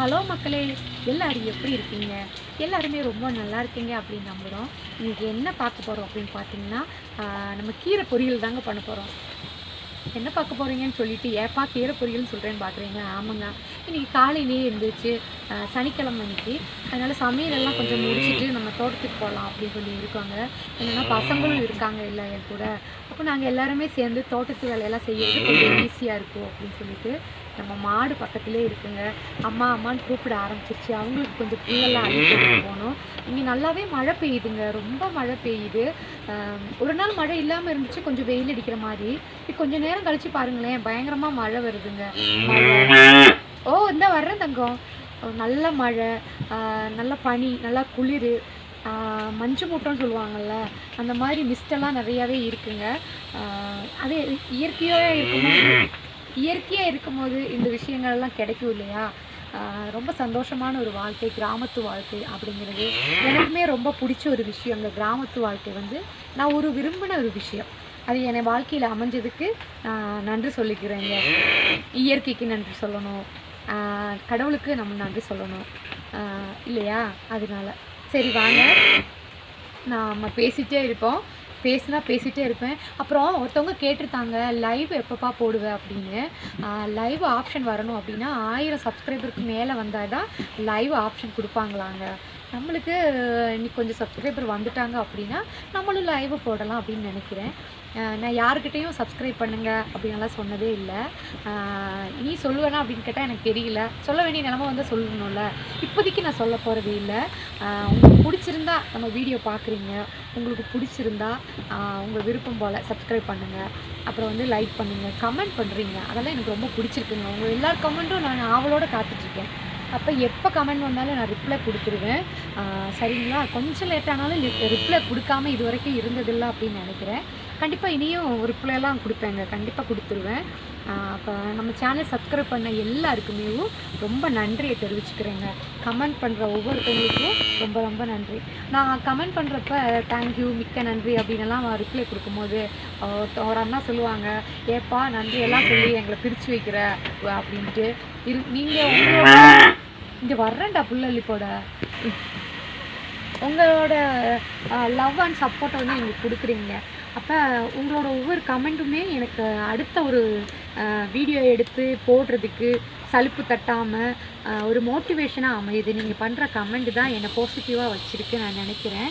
Hello மக்களே எல்லாரும் எப்படி இருக்கீங்க? எல்லாருமே ரொம்ப நல்லா இருக்கீங்க அப்படின்னு நம்புகிறோம் இன்றைக்கி என்ன பார்க்க போகிறோம் அப்படின்னு பார்த்தீங்கன்னா நம்ம கீரை பொரியல் தாங்க பண்ண போகிறோம் என்ன பார்க்க போகிறீங்கன்னு சொல்லிட்டு ஏப்பா கீரை பொரியல்னு சொல்கிறேன்னு பார்க்குறீங்க. ஆமாங்க. இன்றைக்கி காலையிலேயே எழுந்திரிச்சு சனிக்கிழமை இன்னைக்கு அதனால் சமையலெல்லாம் கொஞ்சம் முடிச்சுட்டு நம்ம தோட்டத்துக்கு போகலாம் அப்படின்னு சொல்லி இருக்காங்க. என்னென்னா பசங்களும் இருக்காங்க இல்லை என் கூட. அப்போ நாங்கள் எல்லாருமே சேர்ந்து தோட்டத்து வேலையெல்லாம் செய்யறது கொஞ்சம் ஈஸியாக இருக்கும் அப்படின்னு சொல்லிட்டு நம்ம மாடு பக்கத்துலேயே இருக்குங்க. அம்மா அம்மான்னு கூப்பிட ஆரம்பிச்சிருச்சு. அவங்களுக்கு கொஞ்சம் புல்லெல்லாம் அடிக்க போகணும் இங்கே நல்லாவே மழை பெய்யுதுங்க. ரொம்ப மழை பெய்யுது. ஒரு நாள் மழை இல்லாமல் இருந்துச்சு. கொஞ்சம் வெயில் அடிக்கிற மாதிரி. கொஞ்சம் நேரம் கழிச்சு பாருங்களேன். பயங்கரமாக மழை வருதுங்க. ஓ இந்த வர்றேன் தங்கம். நல்ல மழை. நல்ல பனி நல்லா குளிர். மஞ்சு மூட்டம்னு சொல்லுவாங்கல்ல. அந்த மாதிரி மிஸ்டெல்லாம் நிறையாவே இருக்குங்க. அது இயற்கையாக இருக்கும்போது இயற்கையாக இருக்கும்போது இந்த விஷயங்கள் எல்லாம் கிடைக்கும் இல்லையா? ரொம்ப சந்தோஷமான ஒரு வாழ்க்கை கிராமத்து வாழ்க்கை அப்படிங்கிறது எனக்குமே ரொம்ப பிடிச்ச ஒரு விஷயம். இந்த கிராமத்து வாழ்க்கை வந்து நான் ஒரு விரும்பின ஒரு விஷயம். அது என் வாழ்க்கையில் அமைஞ்சதுக்கு நான் நன்றி சொல்லிக்கிறேங்க. இயற்கைக்கு நன்றி சொல்லணும். கடவுளுக்கு நம்ம நன்றி சொல்லணும். இல்லையா? அதனால. சரி வாங்க. நம்ம பேசிகிட்டே இருப்போம். பேசினா பேசிகிட்டே இருப்பேன். அப்புறம் ஒருத்தவங்க கேட்டிருந்தாங்க லைவ் எப்பப்பா போடுவேன் அப்படின்னு. லைவ் ஆப்ஷன் வரணும் அப்படின்னா ஆயிரம் சப்ஸ்கிரைபருக்கு மேலே வந்தால் தான் லைவ் ஆப்ஷன் கொடுப்பாங்களாங்க. நம்மளுக்கு இன்னைக்கு கொஞ்சம் சப்ஸ்கிரைபர் வந்துட்டாங்க அப்படின்னா நம்மளும் லைவ் போடலாம் அப்படின்னு நினைக்கிறேன். நான் யாருக்கிட்டேயும் சப்ஸ்கிரைப் பண்ணுங்க அப்படின்லாம் சொன்னதே இல்லை. நீ சொல்லுவேனா அப்படின்னு கேட்டால் எனக்கு தெரியல. சொல்ல வேண்டிய நிலமை வந்து சொல்லணும்ல. இப்போதைக்கு நான் சொல்ல போகிறதே இல்லை. உங்களுக்கு பிடிச்சிருந்தா நம்ம வீடியோ பார்க்குறீங்க உங்களுக்கு பிடிச்சிருந்தா உங்கள் விருப்பம் போல் சப்ஸ்கிரைப் பண்ணுங்கள் அப்புறம் வந்து லைக் பண்ணுங்கள் கமெண்ட் பண்ணுறீங்க அதெல்லாம் எனக்கு ரொம்ப பிடிச்சிருக்குங்க. உங்கள் எல்லார் கமெண்ட்டும் நான் ஆவலோடு காத்துட்ருக்கேன். அப்போ எப்போ கமெண்ட் வந்தாலும் நான் ரிப்ளை கொடுத்துருவேன். சரிங்களா? கொஞ்சம் லேட்டானாலும் ரிப்ளை கொடுக்காம இது வரைக்கும் இருந்ததில்லை அப்படின்னு நினைக்கிறேன். கண்டிப்பாக இனியும் ரிப்ளைலாம் கொடுப்பேங்க. கண்டிப்பாக கொடுத்துருவேன். அப்போ நம்ம சேனல் சப்ஸ்கிரைப் பண்ண எல்லாருக்குமே ரொம்ப நன்றியை தெரிவிச்சுக்கிறேங்க. கமெண்ட் பண்ணுற ஒவ்வொருத்தவங்களுக்கும் ரொம்ப ரொம்ப நன்றி. நான் கமெண்ட் பண்ணுறப்ப தேங்க்யூ மிக்க நன்றி அப்படின்னலாம் ரிப்ளை கொடுக்கும்போது ஒரு அண்ணா சொல்லுவாங்க ஏப்பா நன்றி எல்லாம் சொல்லி எங்களை பிரித்து வைக்கிற அப்படின்ட்டு. இரு நீங்கள் உங்களோட இங்கே வர்றேன்டா புள்ளல்லி உங்களோட லவ் அண்ட் சப்போர்ட்டை வந்து நீங்கள் கொடுக்குறீங்க. அப்போ உங்களோட ஒவ்வொரு கமெண்ட்டுமே எனக்கு அடுத்த ஒரு வீடியோ எடுத்து போடுறதுக்கு சலிப்பு தட்டாமல் ஒரு மோட்டிவேஷனாக அமையுது. நீங்கள் பண்ணுற கமெண்ட் தான் என்னை பாசிட்டிவாக வச்சுருக்கு நான் நினைக்கிறேன்.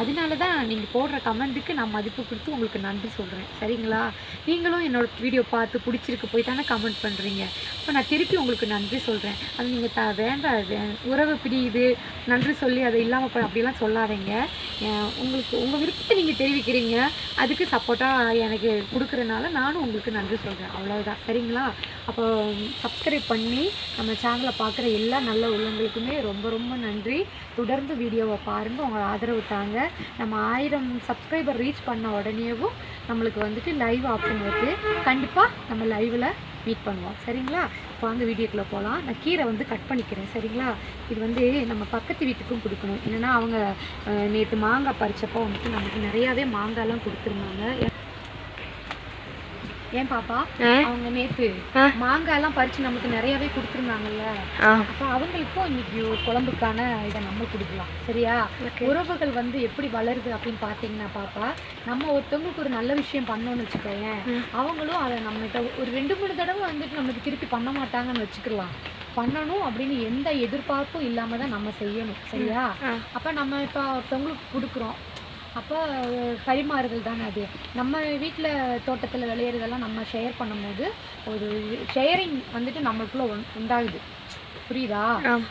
அதனால தான் நீங்கள் போடுற கமெண்ட்டுக்கு நான் மதிப்பு கொடுத்து உங்களுக்கு நன்றி சொல்கிறேன் சரிங்களா? நீங்களும் என்னோட வீடியோ பார்த்து பிடிச்சிருக்கு போய் தானே கமெண்ட் பண்ணுறீங்க இப்போ நான் திருப்பி உங்களுக்கு நன்றி சொல்கிறேன் அது நீங்கள் த வேண்டாம் உறவு பிரியுது. நன்றி சொல்லி அதை இல்லாமல் போய் அப்படிலாம் சொல்லாதீங்க. உங்களுக்கு உங்கள் விருப்பத்தை நீங்கள் தெரிவிக்கிறீங்க. அதுக்கு சப்போர்ட்டாக எனக்கு கொடுக்குறனால நானும் உங்களுக்கு நன்றி சொல்கிறேன் அவ்வளோதான் சரிங்களா? அப்போ சப்ஸ்கிரைப் பண்ணி நம்ம சேனலை பார்க்குற எல்லா நல்ல உள்ளங்களுக்குமே ரொம்ப ரொம்ப நன்றி. தொடர்ந்து வீடியோவை பாருங்கள் உங்களை ஆதரவு தாங்க. நம்ம ஆயிரம் சப்ஸ்கிரைபர் ரீச் பண்ண உடனேவும் நம்மளுக்கு வந்துட்டு லைவ் ஆப்ஷன் வருது. கண்டிப்பாக நம்ம லைவில் மீட் பண்ணுவோம். சரிங்களா? இப்போ வாங்க வீடியோக்குள்ளே போகலாம் நான் கீரை வந்து கட் பண்ணிக்கிறேன். சரிங்களா? இது வந்து நம்ம பக்கத்து வீட்டுக்கும் கொடுக்கணும். என்னென்னா அவங்க நேற்று மாங்காய் பறித்தப்போ வந்துட்டு நமக்கு நிறையாவே மாங்காய்லாம் கொடுத்துருந்தாங்க. ஏன் பாப்பா? அவங்க நேற்று மாங்காய்லாம் பறித்து நமக்கு நிறையாவே கொடுத்துருந்தாங்கல்ல. அப்போ அவங்களுக்கும் இன்னைக்கு ஒரு குழம்புக்கான இதை நம்ம கொடுக்கலாம். சரியா? உறவுகள் வந்து எப்படி வளருது அப்படின்னு பார்த்தீங்கன்னா பாப்பா நம்ம ஒருத்தவங்களுக்கு ஒரு நல்ல விஷயம் பண்ணோம்னு வச்சுக்கோயேன். அவங்களும் அதை நம்மகிட்ட ஒரு ரெண்டு மூணு தடவை வந்துட்டு நமக்கு திருப்பி பண்ண மாட்டாங்கன்னு வச்சுக்கலாம். பண்ணணும் அப்படின்னு எந்த எதிர்பார்ப்பும் இல்லாம தான் நம்ம செய்யணும். சரியா? அப்போ நம்ம இப்போ ஒருத்தவங்களுக்கு கொடுக்குறோம். அப்போ பரிமாறுதல் தானே அது. நம்ம வீட்டில் தோட்டத்தில் விளையிறதெல்லாம் நம்ம ஷேர் பண்ணும்போது ஒரு ஷேரிங் வந்துட்டு நம்மளுக்குள்ள உண்- உண்டாகுது. புரியுதா?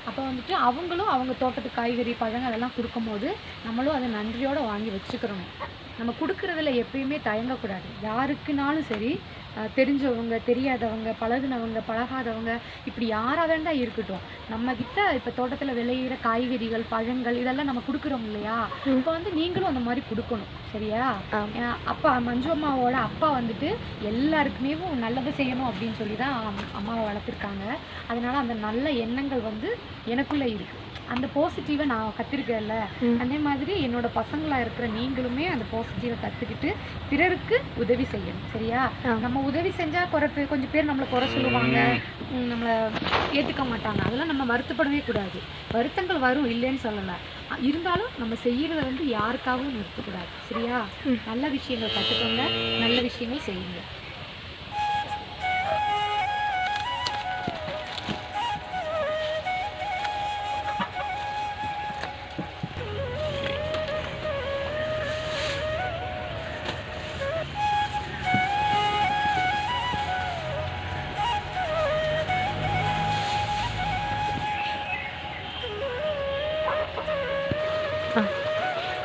அப்போ வந்துட்டு அவங்களும் அவங்க தோட்டத்து காய்கறி பழங்கள் அதெல்லாம் கொடுக்கும்போது நம்மளும் அதை நன்றியோட வாங்கி வச்சுக்கிறணும். நம்ம கொடுக்கறதுல எப்பயுமே தயங்கக்கூடாது. யாருக்குனாலும் சரி தெரிஞ்சவங்க தெரியாதவங்க பழகுனவங்க பழகாதவங்க இப்படி யாராக வேண்டாம் இருக்கட்டும். நம்ம கிட்ட இப்போ தோட்டத்தில் விளையிற காய்கறிகள் பழங்கள் இதெல்லாம் நம்ம கொடுக்குறோம் இல்லையா? இப்போ வந்து நீங்களும் அந்த மாதிரி கொடுக்கணும். சரியா? அப்பா மஞ்சு அம்மாவோட அப்பா வந்துட்டு எல்லாருக்குமே நல்லது செய்யணும் அப்படின்னு சொல்லி தான் அம்- அம்மாவை வளர்த்துருக்காங்க. அதனால அந்த நல்ல எண்ணங்கள் வந்து எனக்குள்ள இருக்கு. அந்த பாசிட்டிவை நான் கத்திருக்கேன்ல. அதே மாதிரி என்னோட பசங்களா இருக்கிற நீங்களுமே அந்த பாசிட்டிவை கத்துக்கிட்டு பிறருக்கு உதவி செய்யணும் சரியா? நம்ம உதவி செஞ்சால் குறை பேர் கொஞ்சம் பேர் நம்மளை குறை சொல்லுவாங்க. நம்மளை ஏற்றுக்க மாட்டாங்க. அதெல்லாம் நம்ம வருத்தப்படவே கூடாது. வருத்தங்கள் வரும் இல்லைன்னு சொல்லலை. இருந்தாலும் நம்ம செய்கிறத வந்து யாருக்காகவும் நிறுத்தக்கூடாது சரியா. நல்ல விஷயங்கள் கற்றுக்கோங்க நல்ல விஷயங்கள் செய்யுங்க.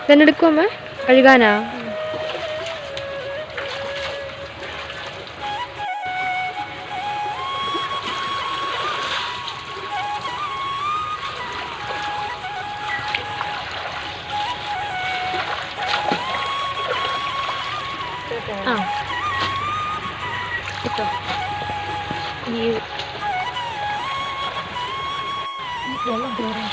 തന്നെ എടുക്കും അമ്മ കഴുകാനാ? ആ. ഇട്ടോ. ഈ വെള്ളം കയറാം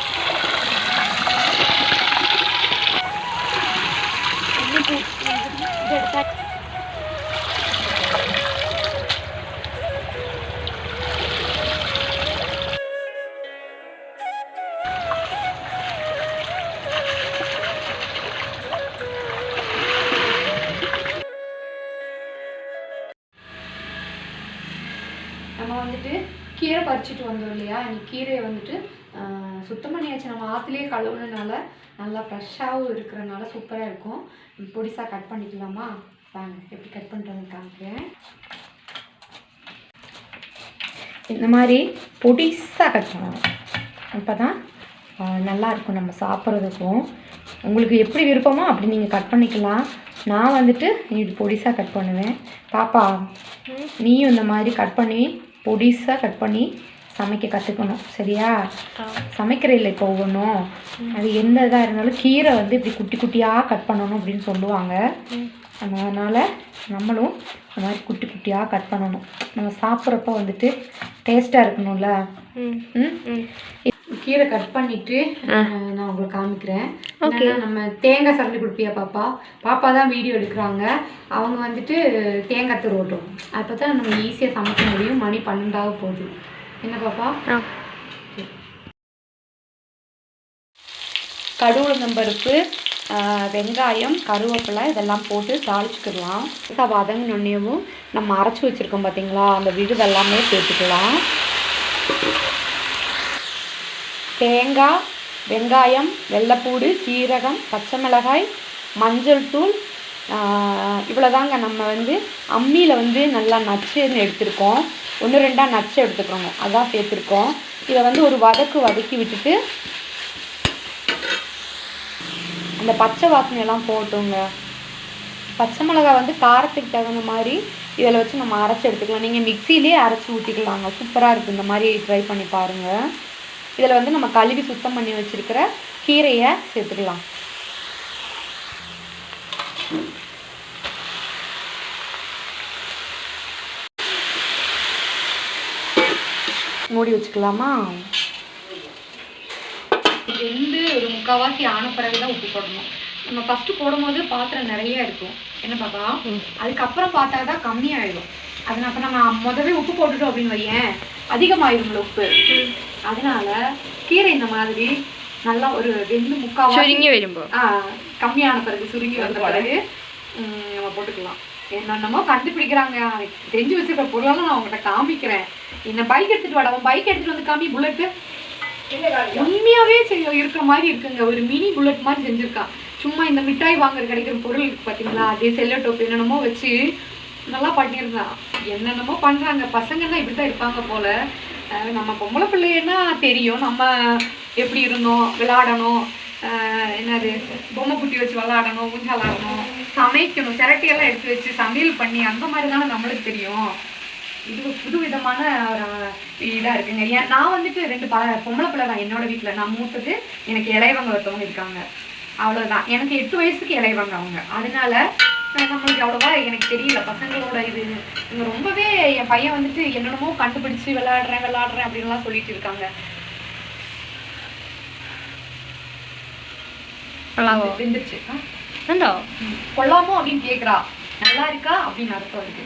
இல்லையா? இன்னைக்கு கீரையை வந்துட்டு சுத்தம் பண்ணியாச்சு. நம்ம ஆற்றுலேயே கழுவுனனால நல்லா ஃப்ரெஷ்ஷாகவும் இருக்கிறனால சூப்பராக இருக்கும். பொடிசாக கட் பண்ணிக்கலாமா? வாங்க எப்படி கட் பண்ணுறதுன்னு காமிக்கிறேன். இந்த மாதிரி பொடிசாக கட் பண்ணணும். அப்போ தான் நல்லா இருக்கும் நம்ம சாப்பிட்றதுக்கும். உங்களுக்கு எப்படி விருப்பமோ அப்படி நீங்கள் கட் பண்ணிக்கலாம். நான் வந்துட்டு இது பொடிசாக கட் பண்ணுவேன். பாப்பா நீயும் இந்த மாதிரி கட் பண்ணி பொடிசாக கட் பண்ணி சமைக்க கற்றுக்கணும் சரியா? சமைக்கிற இல்லை இப்போ ஒவ்வொன்றும் அது எந்த இதாக இருந்தாலும் கீரை வந்து இப்படி குட்டி குட்டியாக கட் பண்ணணும் அப்படின்னு சொல்லுவாங்க. அதனால் நம்மளும் இந்த மாதிரி குட்டி குட்டியாக கட் பண்ணணும். நம்ம சாப்பிட்றப்ப வந்துட்டு டேஸ்ட்டாக இருக்கணும்ல. கீரை கட் பண்ணிட்டு நான் உங்களுக்கு காமிக்கிறேன். நம்ம தேங்காய் சரண்டி கொடுப்பியா பாப்பா? பாப்பா தான் வீடியோ எடுக்கிறாங்க. அவங்க வந்துட்டு தேங்காய் துருவட்டும். அப்போ தான் நம்ம ஈஸியாக சமைக்க முடியும். மணி பன்னெண்டாக போகுது என்ன பாப்பா? ஆ. கடுகுளுந்தம்பருப்பு வெங்காயம் கருவேப்பிலை இதெல்லாம் போட்டு தாளிச்சுக்கிடலாம் வதங்கினொன்னையும் நம்ம அரைச்சி வச்சுருக்கோம் பார்த்தீங்களா அந்த விழுது எல்லாமே சேர்த்துக்கலாம். தேங்காய் வெங்காயம் வெள்ளைப்பூடு சீரகம் பச்சை மிளகாய் மஞ்சள் தூள் இவ்வளோதாங்க நம்ம வந்து அம்மியில் வந்து நல்லா நச்சுன்னு எடுத்திருக்கோம். ஒன்று ரெண்டாக நச்சு எடுத்துக்கிறோங்க. அதான் சேர்த்துருக்கோம். இதை வந்து ஒரு வதக்கு வதக்கி விட்டுட்டு அந்த பச்சை வாசனையெல்லாம் போட்டுங்க. பச்சை மிளகா வந்து காரத்துக்கு தகுந்த மாதிரி இதில் வச்சு நம்ம அரைச்சி எடுத்துக்கலாம். நீங்கள் மிக்சிலே அரைச்சி ஊற்றிக்கலாங்க சூப்பராக இருக்குது இந்த மாதிரி ட்ரை பண்ணி பாருங்கள் இதில் வந்து நம்ம கழுவி சுத்தம் பண்ணி வச்சுருக்கிற கீரையை சேர்த்துக்கலாம். மூடி வச்சுக்கலாமா? இது ஒரு முக்காவாசி ஆன பிறகு தான் உப்பு போடணும். நம்ம ஃபஸ்ட்டு போடும்போது பாத்திரம் நிறைய இருக்கும். என்ன பாப்பா? அதுக்கப்புறம் பார்த்தா தான் கம்மியாயிடும். அதனால அப்போ நம்ம முதவே உப்பு போட்டுட்டோம் அப்படின்னு வையேன். அதிகமாயிரும்ல உப்பு. அதனால கீரை இந்த மாதிரி நல்லா ஒரு ரெண்டு முக்கால் சுருங்கி வரும்போது ஆ கம்மியான பிறகு சுருங்கி வந்த பிறகு நம்ம போட்டுக்கலாம். என்னென்னமோ கண்டுபிடிக்கிறாங்க. தெரிஞ்சு வச்சிருக்க பொருளெல்லாம் நான் உங்கள்கிட்ட காமிக்கிறேன். என்ன பைக் எடுத்துட்டு வாடா. உன் பைக் எடுத்துட்டு வந்து காமி புல்லட்டு உண்மையாவே செய்ய இருக்கிற மாதிரி இருக்குங்க. ஒரு மினி புல்லட் மாதிரி செஞ்சிருக்கான். சும்மா இந்த மிட்டாய் வாங்குற கிடைக்கிற பொருள் இருக்கு பாத்தீங்களா? அதே செல்லோ டோப் என்னென்னமோ வச்சு நல்லா பண்ணியிருந்தான். என்னென்னமோ பண்றாங்க. பசங்கன்னா இப்படிதான் இருப்பாங்க போல. நம்ம பொம்பளை பிள்ளைன்னா தெரியும். நம்ம எப்படி இருந்தோம்? விளையாடணும். அஹ் என்னது? பொம்மை குட்டி வச்சு விளாடணும் ஊஞ்சல் விளையாடணும் சமைக்கணும் சிரட்டையெல்லாம் எடுத்து வச்சு சமையல் பண்ணி அந்த மாதிரி தானே நம்மளுக்கு தெரியும். இது புது விதமான ஒரு இதாக இருக்குங்க. ஏன் நான் வந்துட்டு ரெண்டு ப பொம்பளை பிள்ளை தான் என்னோட வீட்டில் நான் மூத்தது எனக்கு இளையவங்க ஒருத்தவங்க இருக்காங்க. அவ்வளோதான் எனக்கு எட்டு வயசுக்கு இளையவங்க அவங்க. அதனால நம்மளுக்கு அவ்வளோவா எனக்கு தெரியல. பசங்களோட இது இவங்க ரொம்பவே என் பையன் வந்துட்டு என்னென்னமோ கண்டுபிடிச்சி விளாடுறேன் விளாடுறேன் அப்படின்லாம் சொல்லிட்டு இருக்காங்க. கொள்ளாமோ. வெந்துருச்சு கொள்ளாமோ அப்படின்னு கேட்குறா நல்லா இருக்கா அப்படின்னு அர்த்தம் இருக்கு.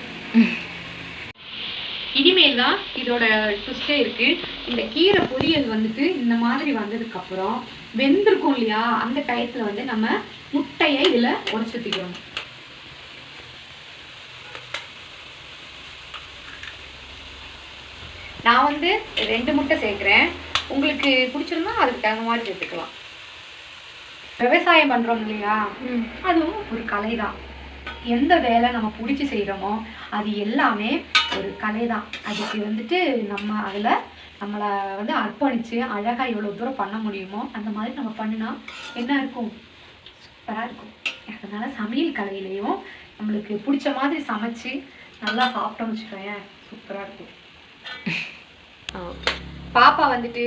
இனிமேல் தான் இதோட ட்விஸ்டே இருக்கு. இந்த கீரை பொரியல் வந்துட்டு இந்த மாதிரி வந்ததுக்கு அப்புறம் வெந்திருக்கும் இல்லையா? அந்த டயத்துல வந்து நம்ம முட்டையை இதுல உடச்சுத்திக்கிறோம் நான் வந்து ரெண்டு முட்டை சேர்க்குறேன். உங்களுக்கு பிடிச்சிருந்தா அதுக்கு தகுந்த மாதிரி சேர்த்துக்கலாம். விவசாயம் பண்றோம் இல்லையா? அதுவும் ஒரு கலை தான் எந்த வேலை நம்ம பிடிச்சி செய்கிறோமோ அது எல்லாமே ஒரு கலை தான் அதுக்கு வந்துட்டு நம்ம அதில் நம்மளை வந்து அர்ப்பணித்து அழகாக எவ்வளோ தூரம் பண்ண முடியுமோ அந்த மாதிரி நம்ம பண்ணினா என்ன இருக்கும்? சூப்பராக இருக்கும். அதனால் சமையல் கலையிலையும் நம்மளுக்கு பிடிச்ச மாதிரி சமைச்சு நல்லா சாப்பிட்டோம்னு வச்சுக்கோயேன் சூப்பராக இருக்கும். ஆ. பாப்பா வந்துட்டு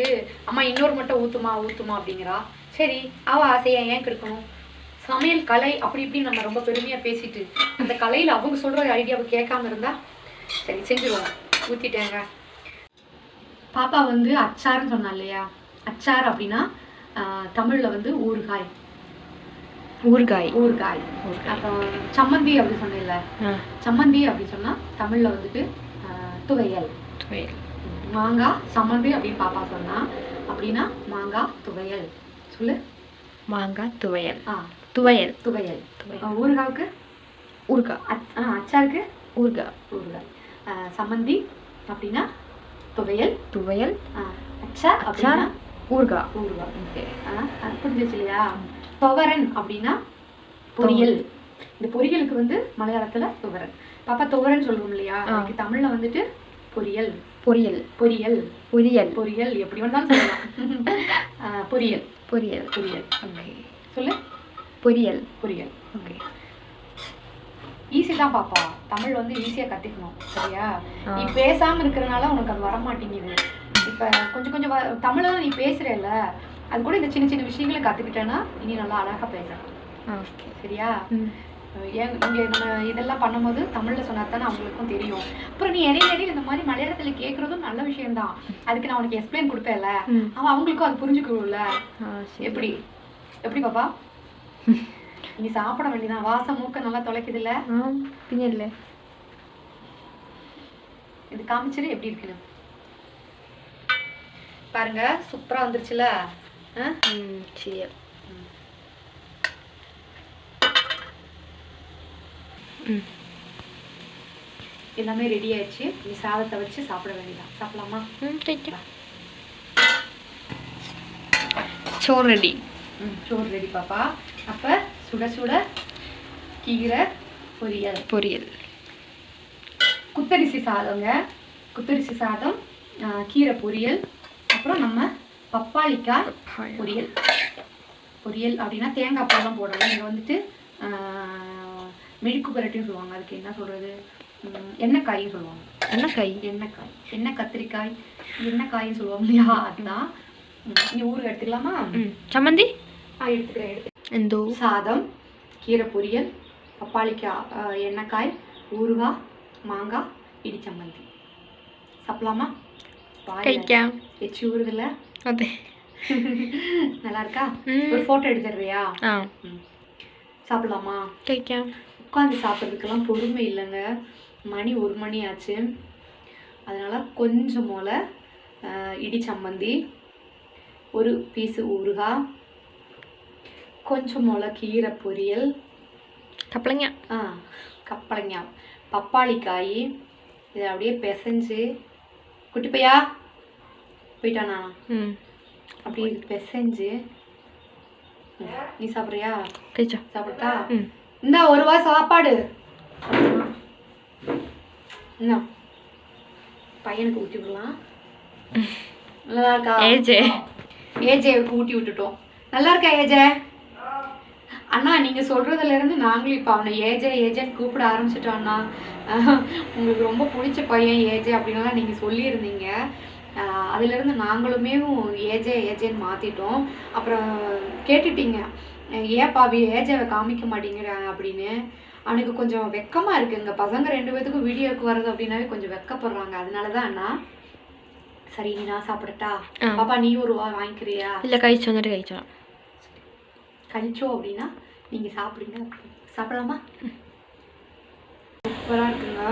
அம்மா இன்னொரு மட்டும் ஊத்துமா ஊத்துமா அப்படிங்கிறா. சரி அவ ஆசையா ஏன் கெடுக்கணும்? சமையல் கலை அப்படி இப்படி நம்ம ரொம்ப பெருமையா பேசிட்டு அந்த கலையில அவங்க சொல்ற ஐடியாவை கேட்காம இருந்தா சரி செஞ்சிருவோம். ஊத்திட்டேங்க. பாப்பா வந்து அச்சார்னு சொன்னா இல்லையா? அச்சார் அப்படின்னா தமிழ்ல வந்து ஊறுகாய். ஊறுகாய். ஊறுகாய். அப்புறம் சம்மந்தி அப்படி சொன்னேன்ல. சம்மந்தி அப்படி சொன்னா தமிழ்ல வந்துட்டு துவையல். துவையல். மாங்காய் சம்மந்தி அப்படின்னு பாப்பா சொன்னா அப்படின்னா மாங்காய் துவையல். சொல்லு மாங்காய் துவையல். ஆ. துவையல். துவையல். துவையல். ஊறுகாவுக்கு? ஊறுகாய். அச்- ஆ, அச்சாருக்கு? ஊறுகாய். ஊறுகாய். சம்மந்தி அப்படின்னா துவையல். துவையல். அச்சார் அப்படின்னா ஊறுகாய். ஊறுகாய். ஓகே. புரிஞ்சிச்சு இல்லையா? துவரன் அப்படின்னா பொரியல். இந்த பொரியலுக்கு வந்து மலையாளத்துல துவரன். பாப்பா துவரன் சொல்லுவோம் இல்லையா. அதுக்கு தமிழ்ல வந்துட்டு பொரியல். பொரியல் பொரியல். பொரியல். பொரியல் எப்படி வேணாலும் சொல்லலாம். பொரியல். பொரியல். பொரியல். ஓகே. சொல்லு. பொரியல். பொரியல். ஓகே. ஈஸி தான் பாப்பா. தமிழ் வந்து ஈஸியா கத்துக்கணும். சரியா. நீ பேசாம இருக்கிறனால உனக்கு அது வர மாட்டேங்குது இப்ப கொஞ்சம் கொஞ்சம் தமிழ்ல நீ பேசுறேல்ல அது கூட இந்த சின்ன சின்ன விஷயங்களை கத்துக்கிட்டேன்னா இனி நல்லா அழகா பேசலாம். சரியா? ஏன் இங்க நம்ம இதெல்லாம் பண்ணும்போது தமிழ்ல சொன்னா தானே அவங்களுக்கும் தெரியும். அப்புறம் நீ இடையில இடையில இந்த மாதிரி மலையாளத்துல கேக்குறதும் நல்ல விஷயம்தான். அதுக்கு நான் உனக்கு எக்ஸ்பிளைன் கொடுப்பேன்ல. அவன் அவங்களுக்கும் அது புரிஞ்சுக்கணும்ல எப்படி? எப்படி பாப்பா? நீ சாப்பிட வேண்டியதான் வாசம் மூக்க நல்லா தொலைக்குதுல்ல. ஆ பின்ன இல்லை இது காமிச்சிரு எப்படி இருக்குன்னு. பாருங்க சூப்பரா வந்துருச்சுல ஆ? சரி ம் எல்லாமே ரெடி ஆயிடுச்சு. நீ சாதத்தை வச்சு சாப்பிட வேண்டியதான் சாப்பிடலாமா? சோறு ரெடி ம் சோறு ரெடி பாப்பா. அப்ப சுட சுட கீரை பொரியல். பொரியல். குத்தரிசி சாதங்க. குத்தரிசி சாதம் கீரை பொரியல். அப்புறம் நம்ம பப்பாளிக்காய் பொரியல். பொரியல் அப்படின்னா தேங்காய் பாலாம் போடணும். இங்கே வந்துட்டு மெழுக்கு பரட்டின்னு சொல்லுவாங்க. அதுக்கு என்ன சொல்கிறது எண்ணெய் காயின்னு சொல்லுவாங்க. எண்ணெய் காய் எண்ணெய் காய் எண்ணெய் கத்திரிக்காய் எண்ணெய் காயின்னு சொல்லுவாங்க இல்லையா? அதுதான் நீங்கள் ஊருக்கு எடுத்துக்கலாமா? சம்மந்தி? ஆ எடுத்துக்கிறேன் எடுத்து சாதம் கீரை பொரியல் பப்பாளிக்காய் எண்ணெய் காய் ஊறுகாய் மாங்காய் இடி சம்மந்தி. சாப்பிடலாமா? எச்சு ஊறுதில்ல அதே. நல்லா இருக்கா? ஒரு ஃபோட்டோ எடுத்துடுறியா? சாப்பிடலாமா? கேக்கேன் உட்காந்து சாப்பிட்றதுக்கெல்லாம் பொறுமை இல்லைங்க. மணி ஒரு மணி ஆச்சு. அதனால் கொஞ்சம் போல் இடி சம்மந்தி ஒரு பீஸு ஊறுகாய் கொஞ்சம் போல் கீரை பொரியல் கப்பலைங்க. ஆ கப்பளைங்க பப்பாளிக்காய் இதை அப்படியே பிசைஞ்சு குட்டிப்பையா போயிட்டானா ம். அப்படியே பிசைஞ்சு நீ சாப்பிட்றியா? சாப்பிட்டா? ம். இந்த ஒரு வா சாப்பாடு. என்ன பையனுக்கு ஊட்டி விடலாம். நல்லா இருக்கா? ഏജേ ஏஜேவுக்கு ஊட்டி விட்டுட்டோம். நல்லா இருக்கா ஏஜே? அண்ணா நீங்க சொல்றதுல இருந்து நாங்களும் இப்ப அவனை ஏஜே ஏஜேன்னு கூப்பிட ஆரம்பிச்சிட்டோம் அண்ணா. உங்களுக்கு ரொம்ப பிடிச்ச பையன் ஏஜே அப்படின்லாம் நீங்க சொல்லியிருந்தீங்க. அதுல இருந்து நாங்களுமே ஏஜே ஏஜேன்னு மாத்திட்டோம். அப்புறம் கேட்டுட்டீங்க. ஏன் பாவி ஏஜாவை காமிக்க மாட்டேங்கிறாங்க அப்படின்னு. அவனுக்கு கொஞ்சம் வெக்கமாக இருக்குங்க பசங்க ரெண்டு பேத்துக்கும் வீடியோவுக்கு வர்றது அப்படின்னாவே கொஞ்சம் வெக்கப்படுறாங்க. அதனால தான் அண்ணா சரி நீ நான் சாப்பிடட்டா? பாப்பா நீ ஒரு வா வாங்கிக்கிறியா? இல்லை கழிச்சு வந்துட்டு கழிச்சோம் கழிச்சோ அப்படின்னா நீங்கள் சாப்பிடுங்க. சாப்பிடலாமா? சூப்பராக இருக்குங்க.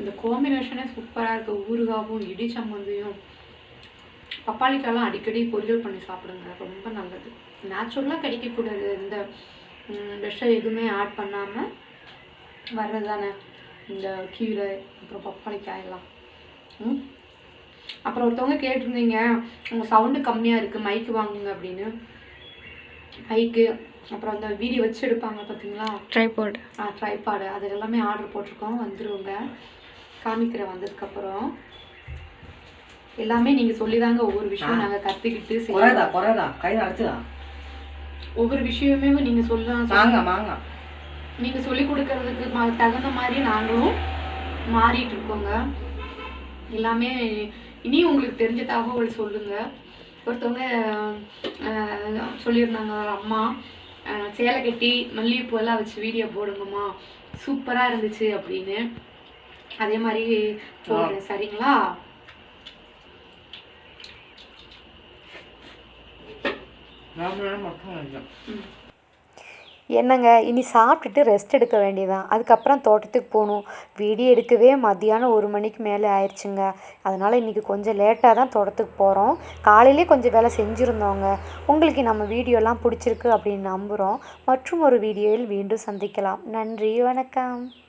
இந்த காம்பினேஷனே சூப்பராக இருக்குது ஊறுகாவும் இடி சம்மந்தியும் பப்பாளிக்காயெல்லாம் அடிக்கடி பொரியல் பண்ணி சாப்பிடுங்க. ரொம்ப நல்லது. நேச்சுரலாக கிடைக்கக்கூடாது. இந்த விஷம் எதுவுமே ஆட் பண்ணாமல் வர்றது தானே இந்த கீரை அப்புறம் பப்பாளிக்காயெல்லாம். ம்? அப்புறம் ஒருத்தவங்க கேட்டிருந்தீங்க உங்கள் சவுண்டு கம்மியாக இருக்குது மைக்கு வாங்குங்க அப்படின்னு. மைக்கு அப்புறம் அந்த வீடியோ வச்சு எடுப்பாங்க பார்த்தீங்களா ட்ரைபோர்டு ட்ரைபாடு அது எல்லாமே ஆர்டர் போட்டிருக்கோம். வந்துருவோங்க காமிக்கிறேன் வந்ததுக்கப்புறம். எல்லாமே நீங்கள் சொல்லி தாங்க ஒவ்வொரு விஷயம் நாங்கள் கற்றுக்கிட்டு குறைதா குறைதா? கையில் அடிச்சுதா? ஒவ்வொரு விஷயமே நீங்கள் சொல்லலாம் மாங்க மாங்க நீங்கள் சொல்லி கொடுக்கறதுக்கு தகுந்த மாதிரி நாங்களும் மாறிட்டு இருக்கோங்க. எல்லாமே இனி உங்களுக்கு தெரிஞ்ச தகவல் சொல்லுங்க. ஒருத்தவங்க சொல்லியிருந்தாங்க ஒரு அம்மா சேலை கட்டி மல்லிகைப்பூ எல்லாம் வச்சு வீடியோ போடுங்கம்மா. சூப்பராக இருந்துச்சு அப்படின்னு. அதே மாதிரி போடுறேன் சரிங்களா நாமளும் மட்டும் கொஞ்சம் என்னங்க இனி சாப்பிட்டுட்டு ரெஸ்ட் எடுக்க வேண்டியதான் அதுக்கப்புறம் தோட்டத்துக்கு போகணும். வீடியோ எடுக்கவே மத்தியானம் ஒரு மணிக்கு மேலே ஆயிடுச்சுங்க. அதனால் இன்றைக்கி கொஞ்சம் லேட்டாக தான் தோட்டத்துக்கு போகிறோம் காலையிலே கொஞ்சம் வேலை செஞ்சுருந்தோங்க. உங்களுக்கு நம்ம வீடியோலாம் பிடிச்சிருக்கு அப்படின்னு நம்புகிறோம் மற்றும் ஒரு வீடியோவில் மீண்டும் சந்திக்கலாம். நன்றி வணக்கம்.